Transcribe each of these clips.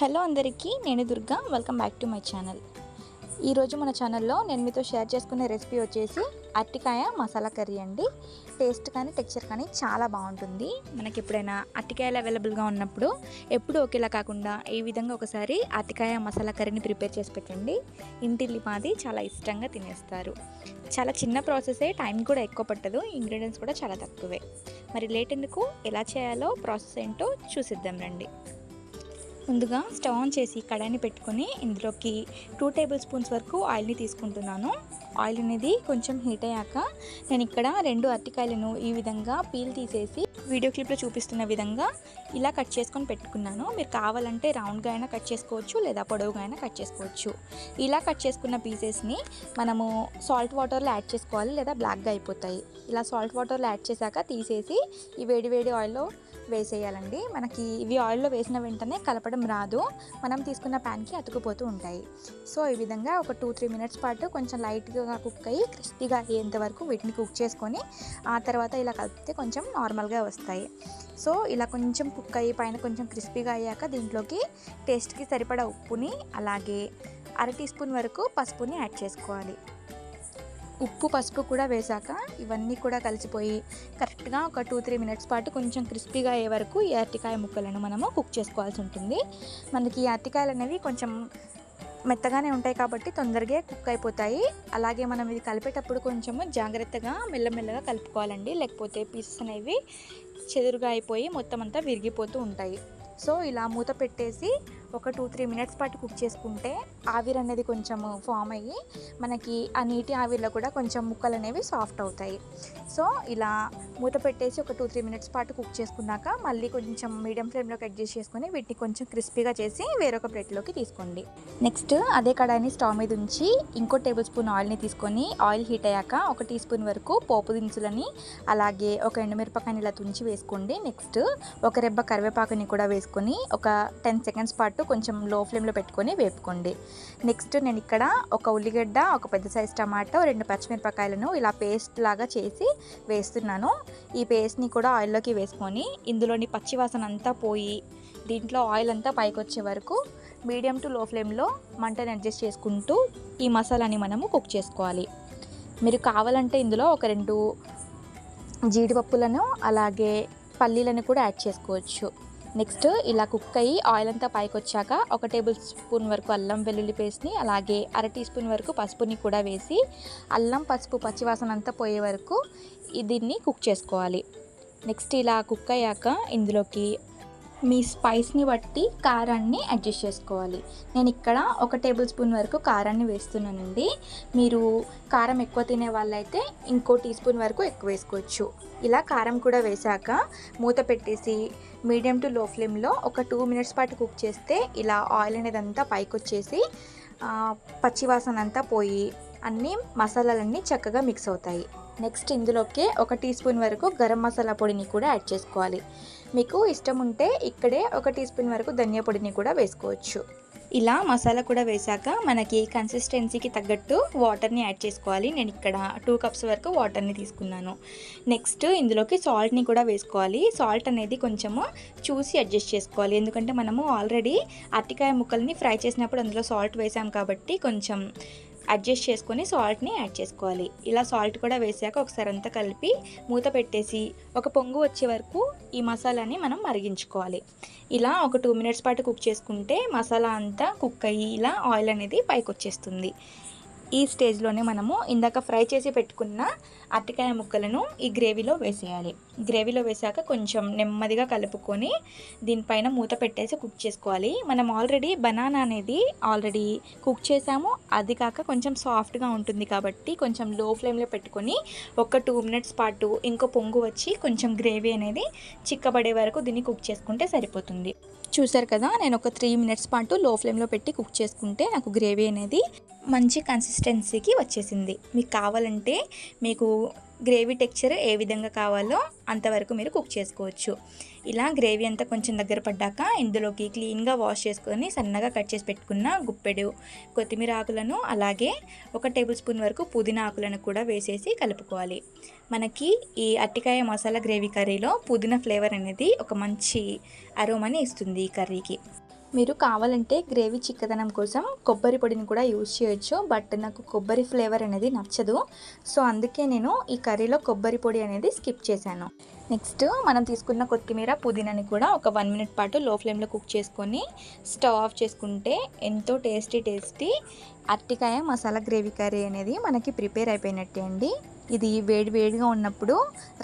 Hello అందరికీ నేను Durga. Welcome back to my channel ఈరోజు మన ఛానల్లో నేను మీతో షేర్ చేసుకునే రెసిపీ వచ్చేసి అరటికాయ మసాలా కర్రీ అండి. టేస్ట్ కానీ టెక్స్చర్ కానీ చాలా బాగుంటుంది. మనకి ఎప్పుడైనా అరటికాయలు అవైలబుల్గా ఉన్నప్పుడు ఎప్పుడు ఒకేలా కాకుండా ఈ విధంగా ఒకసారి అరటికాయ మసాలా కర్రీని ప్రిపేర్ చేసి పెట్టండి. ఇంటిల్లి మాది చాలా ఇష్టంగా తినేస్తారు. చాలా చిన్న ప్రాసెసే టైం కూడా ఎక్కువ పట్టదు. ఇంగ్రీడియంట్స్ కూడా చాలా తక్కువే. మరి లేట్ ఎందుకు ఎలా చేయాలో ప్రాసెస్ ఏంటో చూసిద్దాం రండి. ముందుగా స్టవ్ ఆన్ చేసి కడాయిని పెట్టుకొని ఇందులోకి టూ టేబుల్ స్పూన్స్ వరకు ఆయిల్ని తీసుకుంటున్నాను. ఆయిల్ అనేది కొంచెం హీట్ అయ్యాక నేను ఇక్కడ రెండు అరటికాయలను ఈ విధంగా పీల్ తీసేసి వీడియో క్లిప్లో చూపిస్తున్న విధంగా ఇలా కట్ చేసుకొని పెట్టుకున్నాను. మీరు కావాలంటే రౌండ్గా అయినా కట్ చేసుకోవచ్చు లేదా పొడవుగా అయినా కట్ చేసుకోవచ్చు. ఇలా కట్ చేసుకున్న పీసెస్ని మనము సాల్ట్ వాటర్లో యాడ్ చేసుకోవాలి లేదా బ్లాక్గా అయిపోతాయి. ఇలా సాల్ట్ వాటర్లో యాడ్ చేశాక తీసేసి ఈ వేడి వేడి ఆయిల్లో వేసేయాలండి. మనకి ఇవి ఆయిల్లో వేసిన వెంటనే కలపడం రాదు. మనం తీసుకున్న ప్యాన్కి అతుకుపోతూ ఉంటాయి. సో ఈ విధంగా ఒక టూ త్రీ మినిట్స్ పాటు కొంచెం లైట్గా కుక్ అయ్యి క్రిస్పీగా అయ్యేంత వరకు వీటిని కుక్ చేసుకొని ఆ తర్వాత ఇలా కలిపితే కొంచెం నార్మల్గా వస్తాయి. సో ఇలా కొంచెం కుక్ అయ్యి పైన కొంచెం క్రిస్పీగా అయ్యాక దీంట్లోకి టేస్ట్కి సరిపడా ఉప్పుని అలాగే అర టీ స్పూన్ వరకు పసుపుని యాడ్ చేసుకోవాలి. ఉప్పు పసుపు కూడా వేశాక ఇవన్నీ కూడా కలిసిపోయి కరెక్ట్గా ఒక టూ త్రీ మినిట్స్ పాటు కొంచెం క్రిస్పీగా అయ్యే వరకు ఈ అరటికాయ ముక్కలను మనము కుక్ చేసుకోవాల్సి ఉంటుంది. మనకి ఈ అరటికాయలు అనేవి కొంచెం మెత్తగానే ఉంటాయి కాబట్టి తొందరగా కుక్ అయిపోతాయి. అలాగే మనం ఇది కలిపేటప్పుడు కొంచెము జాగ్రత్తగా మెల్లమెల్లగా కలుపుకోవాలండి. లేకపోతే పీసెస్ అనేవి చెదురుగా అయిపోయి మొత్తం అంతా విరిగిపోతూ ఉంటాయి. సో ఇలా మూత పెట్టేసి ఒక టూ త్రీ మినిట్స్ పాటు కుక్ చేసుకుంటే ఆవిరి అనేది కొంచెం ఫామ్ అయ్యి మనకి ఆ నీటి ఆవిరిలో కూడా కొంచెం ముక్కలు అనేవి సాఫ్ట్ అవుతాయి. సో ఇలా మూత పెట్టేసి ఒక టూ త్రీ మినిట్స్ పాటు కుక్ చేసుకున్నాక మళ్ళీ కొంచెం మీడియం ఫ్లేమ్లో అడ్జస్ట్ చేసుకొని వీటిని కొంచెం క్రిస్పీగా చేసి వేరొక ప్లేట్లోకి తీసుకోండి. నెక్స్ట్ అదే కడాయిని స్టవ్ మీద ఉంచి ఇంకో టేబుల్ స్పూన్ ఆయిల్ని తీసుకొని ఆయిల్ హీట్ అయ్యాక ఒక టీ స్పూన్ వరకు పోపు దినుసులని అలాగే ఒక ఎండుమిరపకాయని ఇలా తుంచి వేసుకోండి. నెక్స్ట్ ఒక రెబ్బ కరివేపాకుని కూడా వేసుకొని ఒక టెన్ సెకండ్స్ పాటు కొంచెం లో ఫ్లేమ్లో పెట్టుకొని వేపుకోండి. నెక్స్ట్ నేను ఇక్కడ ఒక ఉల్లిగడ్డ ఒక పెద్ద సైజ్ టమాటో రెండు పచ్చిమిరపకాయలను ఇలా పేస్ట్ లాగా చేసి వేస్తున్నాను. ఈ పేస్ట్ని కూడా ఆయిల్లోకి వేసుకొని ఇందులోని పచ్చివాసన అంతా పోయి దీంట్లో ఆయిల్ అంతా పైకి వచ్చే వరకు మీడియం టు లో ఫ్లేమ్లో మంటని అడ్జస్ట్ చేసుకుంటూ ఈ మసాలాని మనము కుక్ చేసుకోవాలి. మీరు కావాలంటే ఇందులో ఒక రెండు జీడిపప్పులను అలాగే పల్లీలను కూడా యాడ్ చేసుకోవచ్చు. నెక్స్ట్ ఇలా కుక్ అయ్యి ఆయిల్ అంతా పైకి వచ్చాక ఒక టేబుల్ స్పూన్ వరకు అల్లం వెల్లుల్లి పేస్ట్ని అలాగే అర టీ స్పూన్ వరకు పసుపుని కూడా వేసి అల్లం పసుపు పచ్చివాసన అంతా పోయే వరకు దీన్ని కుక్ చేసుకోవాలి. నెక్స్ట్ ఇలా కుక్ అయ్యాక ఇందులోకి మీ స్పైస్ని బట్టి కారాన్ని అడ్జస్ట్ చేసుకోవాలి. నేను ఇక్కడ ఒక టేబుల్ స్పూన్ వరకు కారాన్ని వేస్తున్నానండి. మీరు కారం ఎక్కువ తినే వాళ్ళైతే ఇంకో టీ స్పూన్ వరకు ఎక్కువ వేసుకోవచ్చు. ఇలా కారం కూడా వేశాక మూత పెట్టేసి మీడియం టు లో ఫ్లేమ్లో ఒక టూ మినిట్స్ పాటు కుక్ చేస్తే ఇలా ఆయిల్ అనేది అంతా పైకి వచ్చేసి పచ్చివాసన అంతా పోయి అన్ని మసాలాలన్నీ చక్కగా మిక్స్ అవుతాయి. నెక్స్ట్ ఇందులోకి ఒక టీ స్పూన్ వరకు గరం మసాలా పొడిని కూడా యాడ్ చేసుకోవాలి. మీకు ఇష్టం ఉంటే ఇక్కడే ఒక టీ స్పూన్ వరకు ధనియా పొడిని కూడా వేసుకోవచ్చు. ఇలా మసాలా కూడా వేశాక మనకి కన్సిస్టెన్సీకి తగ్గట్టు వాటర్ని యాడ్ చేసుకోవాలి. నేను ఇక్కడ టూ కప్స్ వరకు వాటర్ని తీసుకున్నాను. నెక్స్ట్ ఇందులోకి సాల్ట్ని కూడా వేసుకోవాలి. సాల్ట్ అనేది కొంచెము చూసి అడ్జస్ట్ చేసుకోవాలి. ఎందుకంటే మనము ఆల్రెడీ అరటికాయ ముక్కల్ని ఫ్రై చేసినప్పుడు అందులో సాల్ట్ వేసాం కాబట్టి కొంచెం అడ్జస్ట్ చేసుకొని సాల్ట్ని యాడ్ చేసుకోవాలి. ఇలా సాల్ట్ కూడా వేసాక ఒకసారి అంతా కలిపి మూత పెట్టేసి ఒక పొంగు వచ్చే వరకు ఈ మసాలాని మనం మరిగించుకోవాలి. ఇలా ఒక టూ మినిట్స్ పాటు కుక్ చేసుకుంటే మసాలా అంతా కుక్ అయ్యి ఇలా ఆయిల్ అనేది పైకి వచ్చేస్తుంది ఈ స్టేజ్లోనే మనము ఇందాక ఫ్రై చేసి పెట్టుకున్న అరటికాయ ముక్కలను ఈ గ్రేవీలో వేసేయాలి. గ్రేవీలో వేసాక కొంచెం నెమ్మదిగా కలుపుకొని దీనిపైన మూత పెట్టేసి కుక్ చేసుకోవాలి. మనం ఆల్రెడీ బనానా అనేది ఆల్రెడీ కుక్ చేసాము. అది కాక కొంచెం సాఫ్ట్గా ఉంటుంది కాబట్టి కొంచెం లో ఫ్లేమ్లో పెట్టుకొని ఒక టూ మినిట్స్ పాటు ఇంకో పొంగు వచ్చి కొంచెం గ్రేవీ అనేది చిక్కబడే వరకు దీన్ని కుక్ చేసుకుంటే సరిపోతుంది. చూసారు కదా నేను ఒక త్రీ మినిట్స్ పాటు లో ఫ్లేమ్లో పెట్టి కుక్ చేసుకుంటే నాకు గ్రేవీ అనేది మంచి కన్సిస్టెన్సీకి వచ్చేసింది. మీకు కావాలంటే మీకు గ్రేవీ టెక్చర్ ఏ విధంగా కావాలో అంతవరకు మీరు కుక్ చేసుకోవచ్చు. ఇలా గ్రేవీ అంతా కొంచెం దగ్గర పడ్డాక ఇందులోకి క్లీన్గా వాష్ చేసుకొని సన్నగా కట్ చేసి పెట్టుకున్న గుప్పెడు కొత్తిమీర ఆకులను అలాగే ఒక టేబుల్ స్పూన్ వరకు పుదీనా ఆకులను కూడా వేసేసి కలుపుకోవాలి. మనకి ఈ అట్టికాయ మసాలా గ్రేవీ కర్రీలో పుదీనా ఫ్లేవర్ అనేది ఒక మంచి అరోమని ఇస్తుంది ఈ కర్రీకి. మీరు కావాలంటే గ్రేవీ చిక్కదనం కోసం కొబ్బరి పొడిని కూడా యూజ్ చేయొచ్చు బట్ నాకు కొబ్బరి ఫ్లేవర్ అనేది నచ్చదు. సో అందుకే నేను ఈ కర్రీలో కొబ్బరి పొడి అనేది స్కిప్ చేశాను. నెక్స్ట్ మనం తీసుకున్న కొత్తిమీర పుదీనాని కూడా ఒక వన్ మినిట్ పాటు లో ఫ్లేమ్లో కుక్ చేసుకొని స్టవ్ ఆఫ్ చేసుకుంటే ఎంతో టేస్టీ టేస్టీ అరటికాయ మసాలా గ్రేవీ కర్రీ అనేది మనకి ప్రిపేర్ అయిపోయినట్టే అండి. ఇది వేడి వేడిగా ఉన్నప్పుడు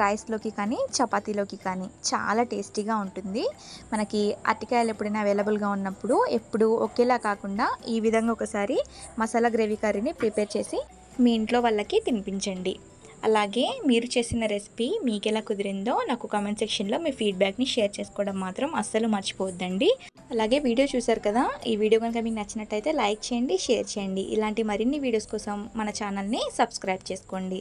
రైస్లోకి కానీ చపాతీలోకి కానీ చాలా టేస్టీగా ఉంటుంది. మనకి అరటికాయలు ఎప్పుడైనా అవైలబుల్గా ఉన్నప్పుడు ఎప్పుడు ఒకేలా కాకుండా ఈ విధంగా ఒకసారి మసాలా గ్రేవీ కర్రీని ప్రిపేర్ చేసి మీ ఇంట్లో వాళ్ళకి తినిపించండి. అలాగే మీరు చేసిన రెసిపీ మీకు ఎలా కుదిరిందో నాకు కామెంట్ సెక్షన్లో మీ ఫీడ్బ్యాక్ని షేర్ చేసుకోవడం మాత్రం అస్సలు మర్చిపోవద్దండి. అలాగే వీడియో చూసారు కదా ఈ వీడియో కనుక మీకు నచ్చినట్టయితే లైక్ చేయండి షేర్ చేయండి. ఇలాంటి మరిన్ని వీడియోస్ కోసం మన ఛానల్ని సబ్స్క్రైబ్ చేసుకోండి.